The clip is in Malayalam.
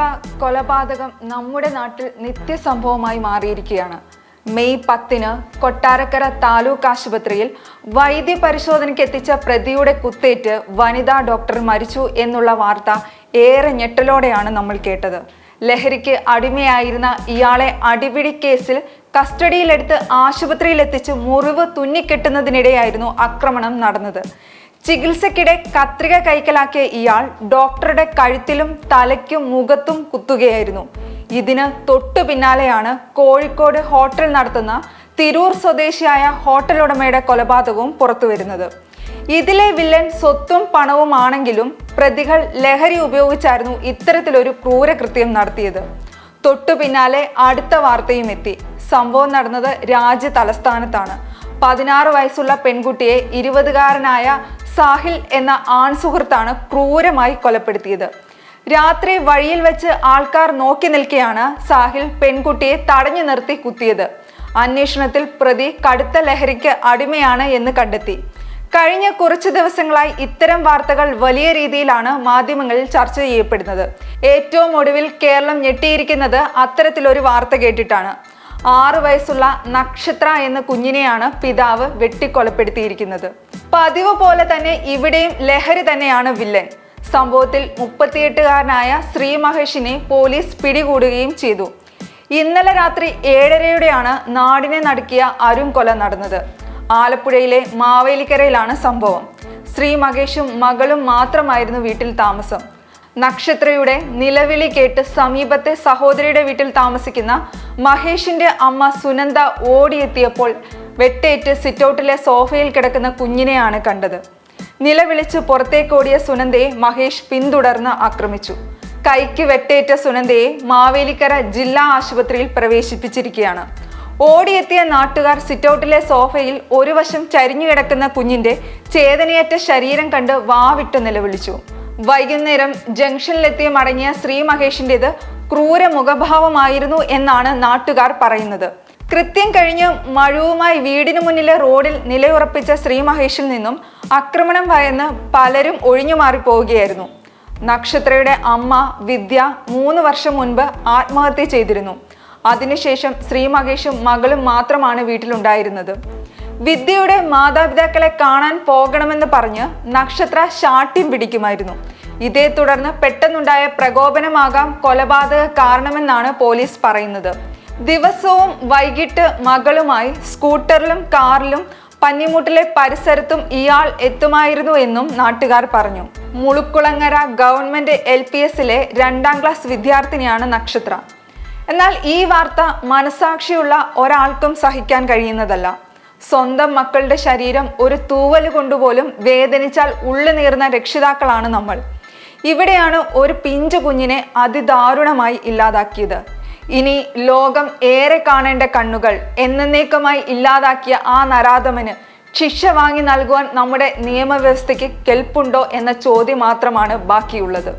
തരത്തിലുള്ള കൊലപാതകം നമ്മുടെ നാട്ടിൽ നിത്യസംഭവമായി മാറിയിരിക്കുകയാണ്. മെയ് പത്തിന് കൊട്ടാരക്കര താലൂക്ക് ആശുപത്രിയിൽ വൈദ്യ പരിശോധനയ്ക്ക് എത്തിച്ച പ്രതിയുടെ കുത്തേറ്റ് വനിതാ ഡോക്ടർ മരിച്ചു എന്നുള്ള വാർത്ത ഏറെ ഞെട്ടലോടെയാണ് നമ്മൾ കേട്ടത്. ലഹരിക്ക് അടിമയായിരുന്ന ഇയാളെ അടിപിടി കേസിൽ കസ്റ്റഡിയിലെടുത്ത് ആശുപത്രിയിലെത്തിച്ച് മുറിവ് തുന്നിക്കെട്ടുന്നതിനിടെയായിരുന്നു ആക്രമണം നടന്നത്. ചികിത്സക്കിടെ കത്രിക കൈക്കലാക്കിയ ഇയാൾ ഡോക്ടറുടെ കഴുത്തിലും തലയ്ക്കും മുഖത്തും കുത്തുകയായിരുന്നു. ഇതിന് തൊട്ടു പിന്നാലെയാണ് കോഴിക്കോട് ഹോട്ടൽ നടത്തുന്ന തിരൂർ സ്വദേശിയായ ഹോട്ടൽ ഉടമയുടെ കൊലപാതകവും പുറത്തുവരുന്നത് ഇതിലെ വില്ലൻ സ്വത്തും പണവുമാണെങ്കിലും പ്രതികൾ ലഹരി ഉപയോഗിച്ചായിരുന്നു ഇത്തരത്തിലൊരു ക്രൂരകൃത്യം നടത്തിയത്. തൊട്ടു പിന്നാലെ അടുത്ത വാർത്തയും എത്തി. സംഭവം നടന്നത് രാജ്യ തലസ്ഥാനത്താണ്. പതിനാറ് വയസ്സുള്ള പെൺകുട്ടിയെ ഇരുപതുകാരനായ സാഹിൽ എന്ന ആൺസുഹൃത്താണ് ക്രൂരമായി കൊലപ്പെടുത്തിയത്. രാത്രി വഴിയിൽ വെച്ച് ആൾക്കാർ നോക്കി നിൽക്കെയാണ് സാഹിൽ പെൺകുട്ടിയെ തടഞ്ഞു നിർത്തി കുത്തിയത്. അന്വേഷണത്തിൽ പ്രതി കടുത്ത ലഹരിക്ക് അടിമയാണ് എന്ന് കണ്ടെത്തി. കഴിഞ്ഞ കുറച്ച് ദിവസങ്ങളായി ഇത്തരം വാർത്തകൾ വലിയ രീതിയിലാണ് മാധ്യമങ്ങളിൽ ചർച്ച ചെയ്യപ്പെടുന്നത്. ഏറ്റവും ഒടുവിൽ കേരളം ഞെട്ടിയിരിക്കുന്നത് അത്തരത്തിലൊരു വാർത്ത കേട്ടിട്ടാണ്. ആറു വയസ്സുള്ള നക്ഷത്ര എന്ന കുഞ്ഞിനെയാണ് പിതാവ് വെട്ടിക്കൊലപ്പെടുത്തിയിരിക്കുന്നത്. പതിവ് പോലെ തന്നെ ഇവിടെയും ലഹരി തന്നെയാണ് വില്ലൻ. സംഭവത്തിൽ മുപ്പത്തിയെട്ടുകാരനായ ശ്രീ മഹേഷിനെ പോലീസ് പിടികൂടുകയും ചെയ്തു. ഇന്നലെ രാത്രി ഏഴരയോടെയാണ് നാടിനെ നടുക്കിയ അരുൺ കൊല നടന്നത്. ആലപ്പുഴയിലെ മാവേലിക്കരയിലാണ് സംഭവം. ശ്രീ മഹേഷും മകളും മാത്രമായിരുന്നു വീട്ടിൽ താമസം. നക്ഷത്രയുടെ നിലവിളി കേട്ട് സമീപത്തെ സഹോദരിയുടെ വീട്ടിൽ താമസിക്കുന്ന മഹേഷിന്റെ അമ്മ സുനന്ദ ഓടിയെത്തിയപ്പോൾ വെട്ടേറ്റ് സിറ്റൗട്ടിലെ സോഫയിൽ കിടക്കുന്ന കുഞ്ഞിനെയാണ് കണ്ടത്. നിലവിളിച്ച് പുറത്തേക്കോടിയ സുനന്ദയെ മഹേഷ് പിന്തുടർന്ന് ആക്രമിച്ചു. കൈക്ക് വെട്ടേറ്റ സുനന്ദയെ മാവേലിക്കര ജില്ലാ ആശുപത്രിയിൽ പ്രവേശിപ്പിച്ചിരിക്കുകയാണ്. ഓടിയെത്തിയ നാട്ടുകാർ സിറ്റൗട്ടിലെ സോഫയിൽ ഒരു വശം ചരിഞ്ഞു കിടക്കുന്ന കുഞ്ഞിന്റെ ചേതനയേറ്റ ശരീരം കണ്ട് വാവിട്ട് നിലവിളിച്ചു. വൈകുന്നേരം ജംഗ്ഷനിലെത്തിയ മടങ്ങിയ ശ്രീ മഹേഷിന്റെത് ക്രൂര മുഖഭാവമായിരുന്നു എന്നാണ് നാട്ടുകാർ പറയുന്നത്. കൃത്യം കഴിഞ്ഞ് മഴുവുമായി വീടിന് മുന്നിലെ റോഡിൽ നിലയുറപ്പിച്ച ശ്രീ മഹേഷിൽ നിന്നും ആക്രമണം ഭയന്ന് പലരും ഒഴിഞ്ഞു മാറിപ്പോവുകയായിരുന്നു. നക്ഷത്രയുടെ അമ്മ വിദ്യ മൂന്ന് വർഷം മുൻപ് ആത്മഹത്യ ചെയ്തിരുന്നു. അതിനുശേഷം ശ്രീ മഹേഷും മകളും മാത്രമാണ് വീട്ടിലുണ്ടായിരുന്നത്. വിദ്യയുടെ മാതാപിതാക്കളെ കാണാൻ പോകണമെന്ന് പറഞ്ഞ് നക്ഷത്ര ശാഠ്യം പിടിക്കുമായിരുന്നു. ഇതേ തുടർന്ന് പെട്ടെന്നുണ്ടായ പ്രകോപനമാകാം കൊലപാതക കാരണമെന്നാണ് പോലീസ് പറയുന്നത്. ദിവസവും വൈകിട്ട് മകളുമായി സ്കൂട്ടറിലും കാറിലും പന്നിമുട്ടിലെ പരിസരത്തും ഇയാൾ എത്തുമായിരുന്നു എന്നും നാട്ടുകാർ പറഞ്ഞു. മുളുക്കുളങ്ങര ഗവൺമെന്റ് എൽ പി എസിലെ രണ്ടാം ക്ലാസ് വിദ്യാർത്ഥിനിയാണ് നക്ഷത്ര. എന്നാൽ ഈ വാർത്ത മനസാക്ഷിയുള്ള ഒരാൾക്കും സഹിക്കാൻ കഴിയുന്നതല്ല. സ്വന്തം മക്കളുടെ ശരീരം ഒരു തൂവൽ കൊണ്ടുപോലും വേദനിച്ചാൽ ഉള്ളു നീർന്ന രക്ഷിതാക്കളാണ് നമ്മൾ. ഇവിടെയാണ് ഒരു പിഞ്ചു കുഞ്ഞിനെ അതിദാരുണമായി ഇല്ലാതാക്കിയത്. ഇനി ലോകം ഏറെ കാണേണ്ട കണ്ണുകൾ എന്നേക്കുമായി ഇല്ലാതാക്കിയ ആ നരാധമന് ശിക്ഷ വാങ്ങി നൽകുവാൻ നമ്മുടെ നിയമവ്യവസ്ഥയ്ക്ക് കെൽപ്പുണ്ടോ എന്ന ചോദ്യം മാത്രമാണ് ബാക്കിയുള്ളത്.